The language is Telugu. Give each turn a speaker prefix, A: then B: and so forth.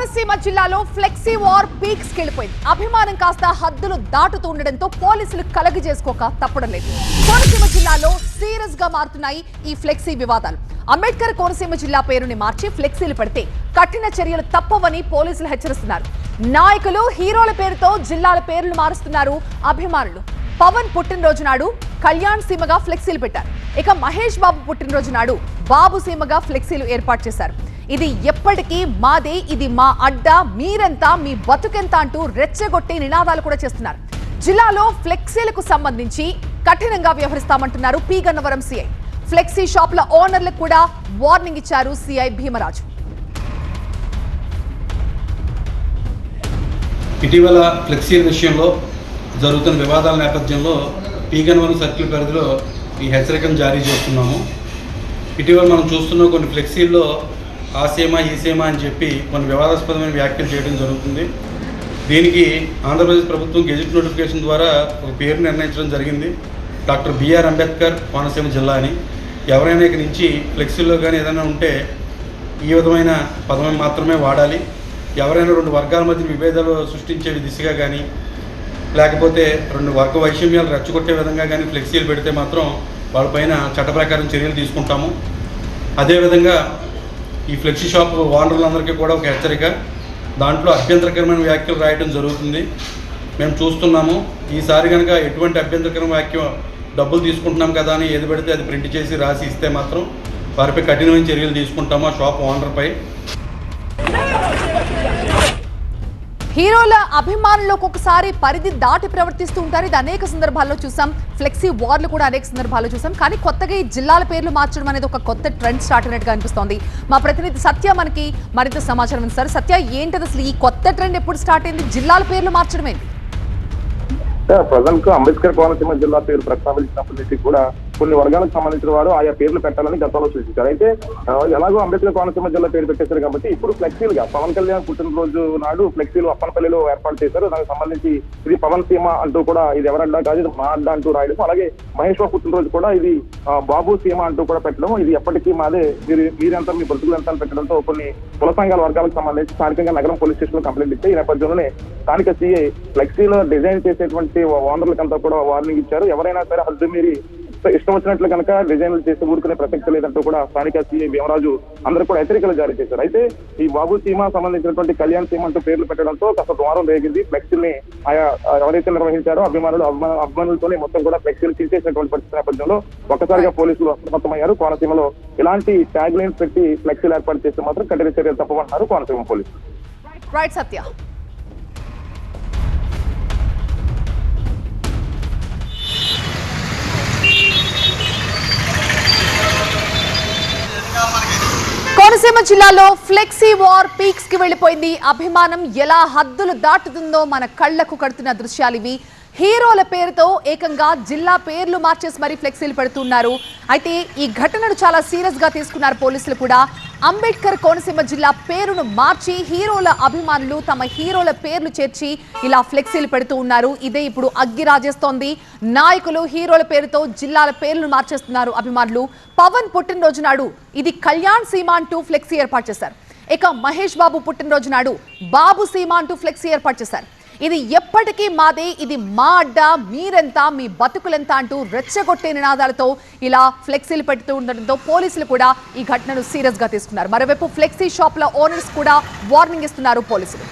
A: కోనసీమ జిల్లాలో ఫ్లెక్సీ వార్ పీక్స్ కెళ్ళిపోయింది అభిమానం కాస్త హద్దులు దాటుతూ ఉండడంతో పోలీసులు కలగి చేసుకోక తప్పడం లేదు. కోనసీమ జిల్లాలో సీరియస్గా మారుతున్నాయి ఈ ఫ్లెక్సీ వివాదాలు. అంబేద్కర్ కోనసీమ జిల్లా పేరుని మార్చి ఫ్లెక్సీలు పెడితే కఠిన చర్యలు తప్పవని పోలీసులు హెచ్చరిస్తున్నారు. నాయకులు హీరోల పేరుతో జిల్లాల పేర్లు మారుస్తున్నారు అభిమానులు. పవన్ పుట్టినరోజు నాడు కళ్యాణ్ సీమగా ఫ్లెక్సీలు పెట్టారు. ఇక మహేష్ బాబు పుట్టినరోజు నాడు బాబు సీమగా ఫ్లెక్సీలు ఏర్పాటు చేశారు. ఇది ఎప్పటికీ మాదే ఇది మా అడ్డా మీరెంత మీ బతుకెంత అంటూ రెచ్చగొట్టి నినాదాలు కూడా చేస్తున్నారు. జిల్లాలో ఫ్లెక్సీలకు సంబంధించి కఠినంగా వ్యవహరిస్తామంటున్నారు పి గన్నవరం సిఐ ఫ్లెక్సీ షాప్ల ఓనర్లకు కూడా వార్నింగ్ ఇచ్చారు సిఐ భీమరాజు.
B: ఇటీవల ఫ్లెక్సీల విషయంలో జరుగుతున్న వివాదాల నేపథ్యంలో పీగన్వరం సర్కిల్ పరిధిలో ఈ హెచ్చరికను జారీ చేస్తున్నాము. ఇటీవల మనం చూస్తున్న కొన్ని ఫ్లెక్సీల్లో ఆ సీమ ఈ సీమ అని చెప్పి కొన్ని వివాదాస్పదమైన వ్యాఖ్యలు చేయడం జరుగుతుంది. దీనికి ఆంధ్రప్రదేశ్ ప్రభుత్వం గెజిట్ నోటిఫికేషన్ ద్వారా ఒక పేరు నిర్ణయించడం జరిగింది. డాక్టర్ బిఆర్ అంబేద్కర్ కోనసీమ జిల్లా అని. ఎవరైనా ఇక్కడి నుంచి ఫ్లెక్సీల్లో కానీ ఏదైనా ఉంటే ఈ విధమైన పదం మాత్రమే వాడాలి. ఎవరైనా రెండు వర్గాల మధ్య విభేదాలు సృష్టించే దిశగా కానీ లేకపోతే రెండు వర్గ వైషమ్యాలు రెచ్చగొట్టే విధంగా కానీ ఫ్లెక్సీలు పెడితే మాత్రం వాళ్ళపైన చట్ట ప్రకారం చర్యలు తీసుకుంటాము. అదేవిధంగా ఈ ఫ్లెక్సీ షాప్ ఓనర్లందరికీ కూడా ఒక హెచ్చరిక. దాంట్లో అభ్యంతరకరమైన వ్యాఖ్యలు రాయడం జరుగుతుంది. మేము చూస్తున్నాము. ఈసారి కనుక ఎటువంటి అభ్యంతరకరమైన వాక్యం డబ్బులు తీసుకుంటున్నాం కదా అని ఏది పెడితే అది ప్రింట్ చేసి రాసి ఇస్తే మాత్రం వారిపై కఠినమైన చర్యలు తీసుకుంటాము ఆ షాప్ ఓనర్పై.
A: హీరోల అభిమానులు ఒక్కొక్కసారి పరిధి దాటి ప్రవర్తిస్తూ ఉంటారు. ఇది అనేక సందర్భాల్లో చూసాం. ఫ్లెక్సీ వార్లు కూడా అనేక సందర్భాల్లో చూసాం. కానీ కొత్తగా ఈ జిల్లాల పేర్లు మార్చడం అనేది ఒక కొత్త ట్రెండ్ స్టార్ట్ అయినట్టుగా అనిపిస్తోంది. మా ప్రతినిధి సత్య మనకి మరింత సమాచారం ఇస్తారు సత్య ఏంటది అసలు ఈ కొత్త ట్రెండ్ ఎప్పుడు స్టార్ట్ అయింది? జిల్లాల పేర్లు మార్చడం ఏంటి?
C: ప్రజలకు అంబేద్కర్ కోనసీమ జిల్లా పేరు ప్రస్తావించినప్పటి నుంచి కూడా కొన్ని వర్గాలకు సంబంధించిన వారు ఆయా పేర్లు పెట్టాలని గతంలో సూచించారు. అయితే ఎలాగో అంబేద్కర్ కోనసీమ జిల్లా పేరు పెట్టేశారు కాబట్టి ఇప్పుడు ఫ్లెక్సీలుగా పవన్ కళ్యాణ్ పుట్టినరోజు నాడు ఫ్లెక్సీలు అప్పనపల్లిలో ఏర్పాటు చేశారు. దానికి సంబంధించి ఇది పవన్ సీమ అంటూ కూడా ఇది ఎవరడ్డా కాదు ఇది మా అడ్డా అంటూ రాయడం అలాగే మహేష్ బాబు పుట్టినరోజు కూడా ఇది బాబు సీమ అంటూ కూడా పెట్టడం ఇది ఎప్పటికీ మాదే మీరు మీరెంత మీ బ్రతుకులు ఎంత పెట్టడంతో కొన్ని కుల సంఘాల వర్గాలకు సంబంధించి స్థానికంగా నగరం పోలీస్ స్టేషన్ కంప్లైంట్ ఇస్తే ఈ నేపథ్యంలోనే స్థానిక సీఐ ఫ్లెక్సీలో డిజైన్ చేసేటువంటి ఓనర్లకంతా కూడా వార్నింగ్ ఇచ్చారు. ఎవరైనా సరే హద్దు మీరి ఇష్టం వచ్చినట్లు కనుక డిజైన్లు చేసి ఊరుకునే ప్రసక్తి లేదంటూ కూడా స్థానిక సీఐ భీమరాజు అందరూ కూడా హెచ్చరికలు జారీ చేశారు. అయితే ఈ బాబు సీమ సంబంధించినటువంటి కళ్యాణ్ సీమ అంటూ పేర్లు పెట్టడంతో కాస్త ద్వారం రేగింది. ఫ్లెక్సీని ఆయా ఎవరైతే నిర్వహించారో అభిమానులు అభిమానులతోనే మొత్తం కూడా ఫ్లెక్సీలు తీసేసినటువంటి పరిస్థితి నేపథ్యంలో ఒక్కసారిగా పోలీసులు అప్రమత్తమయ్యారు. కోనసీమలో ఇలాంటి ట్యాగ్ లైన్స్ పెట్టి ఫ్లెక్సీలు ఏర్పాటు చేస్తే మాత్రం కఠిన చర్యలు తప్పమంటున్నారు కోనసీమ పోలీసులు.
A: రైట్ సత్య రాయలసీమ జిల్లాలో ఫ్లెక్సీ వార్ పీక్స్కి వెళ్ళిపోయింది. అభిమానం ఎలా హద్దులు దాటుతుందో మన కళ్ళకు కడుతున్న దృశ్యాలు ఇవి. హీరోల పేరుతో ఏకంగా జిల్లా పేర్లు మార్చేసి మరీ ఫ్లెక్సీలు పెడుతున్నారు. అయితే ఈ ఘటనను చాలా సీరియస్గా తీసుకున్నారు పోలీసులు కూడా. అంబేద్కర్ కోనసీమ జిల్లా పేరును మార్చి హీరోల అభిమానులు తమ హీరోల పేర్లు చేర్చి ఇలా ఫ్లెక్సీలు పెడుతూ ఉన్నారు. ఇదే ఇప్పుడు అగ్గి రాజేస్తోంది. నాయకులు హీరోల పేరుతో జిల్లాల పేర్లను మార్చేస్తున్నారు అభిమానులు. పవన్ పుట్టినరోజు నాడు ఇది కళ్యాణ్ సీమ అంటూ ఫ్లెక్సీ ఏర్పాటు చేశారు. ఇక మహేష్ బాబు పుట్టినరోజు నాడు బాబు సీమ అంటూ ఫ్లెక్సీ ఏర్పాటు చేశారు. ఇది ఎప్పటికీ మాదే ఇది మా అడ్డ మీరెంత మీ బతుకులెంత అంటూ రెచ్చగొట్టే నినాదాలతో ఇలా ఫ్లెక్సీలు పెడుతూ ఉండడంతో పోలీసులు కూడా ఈ ఘటనను సీరియస్గా తీసుకున్నారు. మరోవైపు ఫ్లెక్సీ షాప్ల ఓనర్స్ కూడా వార్నింగ్ ఇస్తున్నారు పోలీసులు.